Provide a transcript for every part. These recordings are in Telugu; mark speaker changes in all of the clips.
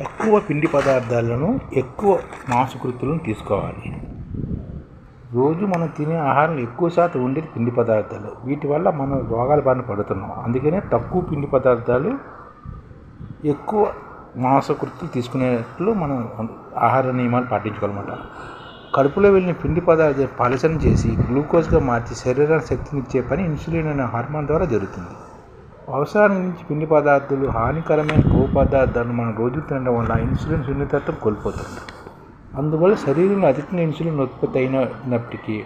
Speaker 1: తక్కువ పిండి పదార్థాలను ఎక్కువ మాంసకృతులను తీసుకోవాలి. రోజు మనం తినే ఆహారం ఎక్కువ శాతం ఉండేది పిండి పదార్థాలు. వీటి వల్ల మనం రోగాల బారిన పడుతున్నాం. అందుకనే తక్కువ పిండి పదార్థాలు ఎక్కువ మాంసకృతులు తీసుకునేట్లు మనం ఆహార నియమాలు పాటించుకోవాలన్నమాట. కడుపులో వెళ్ళిన పిండి పదార్థాలు పలచన చేసి గ్లూకోజ్గా మార్చి శరీరానికి శక్తినిచ్చే పని ఇన్సులిన్ అనే హార్మోన్ ద్వారా జరుగుతుంది. అవసరానికి మించి పిండి పదార్థాలు హానికరమైన కొవ్వు పదార్థాలను మనం రోజు తినడం వల్ల ఇన్సులిన్ సున్నితత్వం కోల్పోతుంది. అందువల్ల శరీరంలో అధిక ఇన్సులిన్ ఉత్పత్తి అయినప్పటికీ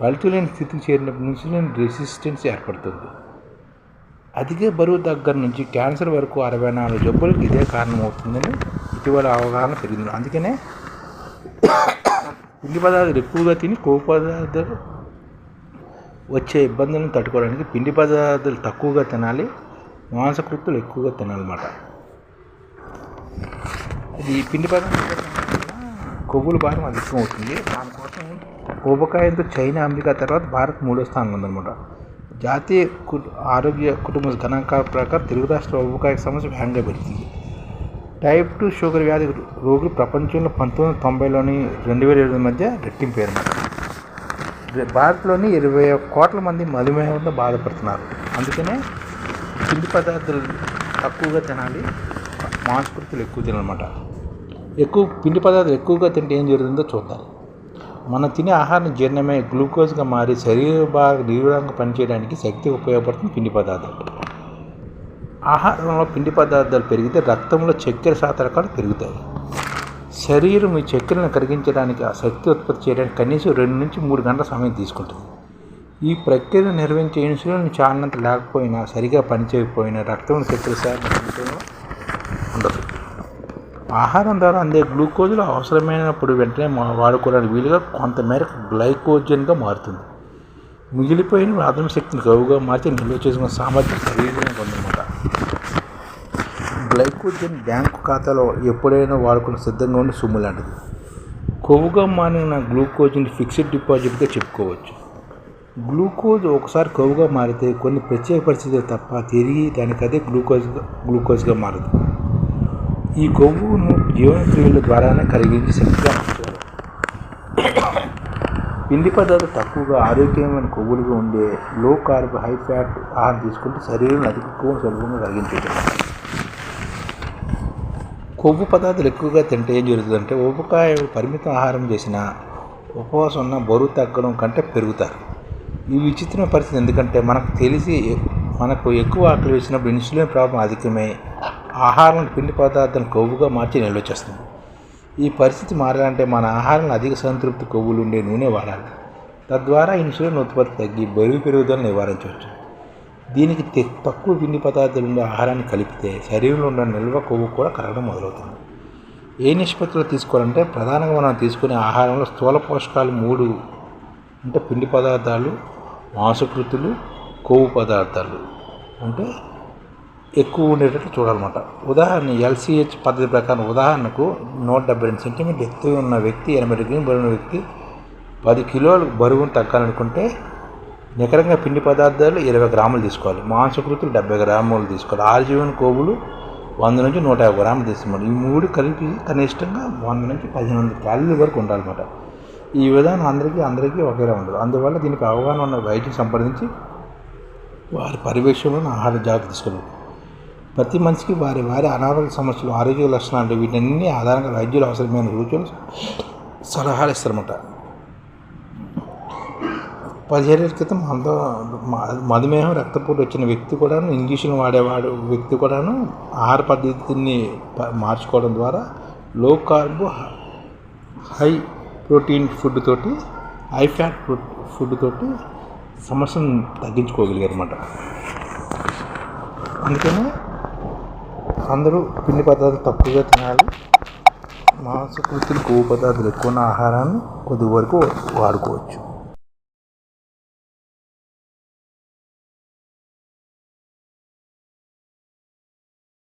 Speaker 1: ఫలితలేని స్థితికి చేరినప్పుడు ఇన్సులిన్ రెసిస్టెన్స్ ఏర్పడుతుంది. అధిక బరువు దగ్గర నుంచి క్యాన్సర్ వరకు అరవై నాలుగు జబ్బులకు ఇదే కారణమవుతుందని ఇటీవల అవగాహన పెరిగింది. అందుకనే పిండి పదార్థాలు ఎక్కువగా తిని కొవ్వు పదార్థాలు వచ్చే ఇబ్బందులను తట్టుకోవడానికి పిండి పదార్థాలు తక్కువగా తినాలి మాంసకృతులు ఎక్కువగా తినాలన్నమాట. అది పిండి పదార్థాలు కొవ్వుల భారం అధికం అవుతుంది దానికోసం ఊబకాయంతో చైనా అమెరికా తర్వాత భారత్ మూడో స్థానంలో ఉందన్నమాట. జాతీయ కు- ఆరోగ్య కుటుంబ గణాంకాల ప్రకారం తెలుగు రాష్ట్ర ఊబకాయ సమస్య వేగంగా పెరిగింది టైప్ టూ షుగర్ వ్యాధి రోగులు ప్రపంచంలో పంతొమ్మిది వందల తొంభైలోని రెండు వేల ఇరవై మధ్య రెట్టింపారు భారత్లోని ఇరవై కోట్ల మంది మధుమేహంతో బాధపడుతున్నారు. అందుకనే పిండి పదార్థాలు తక్కువగా తినాలి మాంసకృతులు ఎక్కువ తినాలన్నమాట. ఎక్కువ పిండి పదార్థాలు ఎక్కువగా తింటే ఏం జరుగుతుందో చూద్దాం. మనం తినే ఆహారం జీర్ణమై గ్లూకోజ్గా మారి శరీర బాగా నిర్వహంగా పనిచేయడానికి శక్తి ఉపయోగపడుతుంది పిండి పదార్థాలు. ఆహారంలో పిండి పదార్థాలు పెరిగితే రక్తంలో చక్కెర శాతరకాలు పెరుగుతాయి. శరీరం ఈ చక్కెరను కరిగించడానికి ఆ శక్తి ఉత్పత్తి చేయడానికి కనీసం రెండు నుంచి మూడు గంటల సమయం తీసుకుంటుంది. ఈ ప్రక్రియను నిర్వహించే ఇన్సులిన్ చాలినంత లేకపోయినా సరిగా పనిచేయకపోయినా రక్తం చక్కెర శాతం ఉండదు. ఆహారం ద్వారా అందే గ్లూకోజ్లో అవసరమైనప్పుడు వెంటనే వాడుకోవడానికి వీలుగా కొంతమేరకు గ్లైకోజన్గా మారుతుంది. మిగిలిపోయిన ప్రాథమిక శక్తిని గవుగా మార్చి నిల్వ చేసుకున్న సామర్థ్యం శరీరం ఉందన్నమాట. గ్లైకోజన్ బ్యాంకు ఖాతాలో ఎప్పుడైనా వాడుకుని సిద్ధంగా ఉండి సొమ్ము లాంటిది. కొవ్వుగా మారిన గ్లూకోజ్ని ఫిక్స్డ్ డిపాజిట్గా చెప్పుకోవచ్చు. గ్లూకోజ్ ఒకసారి కొవ్వుగా మారితే కొన్ని ప్రత్యేక పరిస్థితులు తప్ప తిరిగి దానికి అదే గ్లూకోజ్గా గ్లూకోజ్గా మారదు. ఈ కొవ్వును జీవనక్రియల ద్వారానే కరిగించి శక్తిగా మార్చారు. పిండి పదార్థాలు తక్కువగా ఆరోగ్యమైన కొవ్వులుగా ఉండే లో కార్బ్ హై ఫ్యాట్ ఆహారం తీసుకుంటే శరీరం అధిక కొవ్వును సులభంగా కరిగించేది కొవ్వు పదార్థాలు ఎక్కువగా తింటే ఏం జరుగుతుందంటే ఉపకాయ పరిమితం ఆహారం చేసిన ఉపవాసం ఉన్న బరువు తగ్గడం కంటే పెరుగుతారు. ఈ విచిత్రమైన పరిస్థితి ఎందుకంటే మనకు తెలిసి మనకు ఎక్కువ ఆకలి వేసినప్పుడు ఇన్సులిన్ ప్రాబ్లం అధికమై ఆహారం పిండి పదార్థాలను కొవ్వుగా మార్చి నిల్వ చేస్తుంది. ఈ పరిస్థితి మారాలంటే మన ఆహారంలో అధిక సంతృప్తి కొవ్వులు ఉండే నూనె వాడాలి. తద్వారా ఇన్సులిన్ ఉత్పత్తి తగ్గి బరువు పెరుగుదలను నివారించవచ్చు. దీనికి తె- తక్కువ పిండి పదార్థాలు ఉండే ఆహారాన్ని కలిపితే శరీరంలో ఉన్న నిల్వ కొవ్వు కూడా కరగడం మొదలవుతుంది. ఏ నిష్పత్తిలో తీసుకోవాలంటే ప్రధానంగా మనం తీసుకునే ఆహారంలో స్థూల పోషకాలు మూడు అంటే పిండి పదార్థాలు మాంసకృతులు కొవ్వు పదార్థాలు అంటే ఎక్కువ ఉండేటట్లు చూడాలన్నమాట. ఉదాహరణ ఎల్సిహెచ్ పద్ధతి ప్రకారం ఉదాహరణకు నూట డెబ్బై రెండు సెంటీమీటర్ ఎత్తు ఉన్న వ్యక్తి ఎనభై డిగ్రీ బరువున్న వ్యక్తి పది కిలోలు బరువును తగ్గాలనుకుంటే నికరంగా పిండి పదార్థాలు ఇరవై గ్రాములు తీసుకోవాలి. మాంసకృతులు డెబ్బై గ్రాములు తీసుకోవాలి. ఆర్జీవన్ కొవ్వులు వంద నుంచి నూట యాభై గ్రాములు తీసుకోవాలి. ఈ మూడు కలిపి కనిష్టంగా వంద నుంచి పదిహేను వందల క్యాలరీల వరకు ఉండాలన్నమాట. ఈ విధానం అందరికీ అందరికీ ఒకేలా ఉండదు. అందువల్ల దీనికి అవగాహన ఉన్న వైద్యం సంప్రదించి వారి పర్యవేక్షణలో ఆహార జాగ్రత్త తీసుకోవాలి. ప్రతి మనిషికి వారి వారి అనారోగ్య సమస్యలు ఆరోగ్య లక్షణాలు వీటన్ని ఆధారంగా వైద్యులు అవసరమైన సూచనలు సలహాలు ఇస్తారన్నమాట. పదిహేడేళ్ళ క్రితం మనతో మధుమేహం రక్తపోటు వచ్చిన వ్యక్తి కూడాను ఇంజక్షన్ వాడేవాడు వ్యక్తి కూడాను ఆహార పద్ధతిని మార్చుకోవడం ద్వారా low carb high protein food తోటి హై ఫ్యాట్ ఫుడ్ తోటి సమస్యను తగ్గించుకోగలిగారు అనమాట అందుకనే అందరూ పిండి పదార్థాలు తక్కువగా తినాలి. మాంసకృతులు కొవ్వు పదార్థాలు ఎక్కువ ఉన్న ఆహారాన్ని కొద్ది వరకు వాడుకోవచ్చు.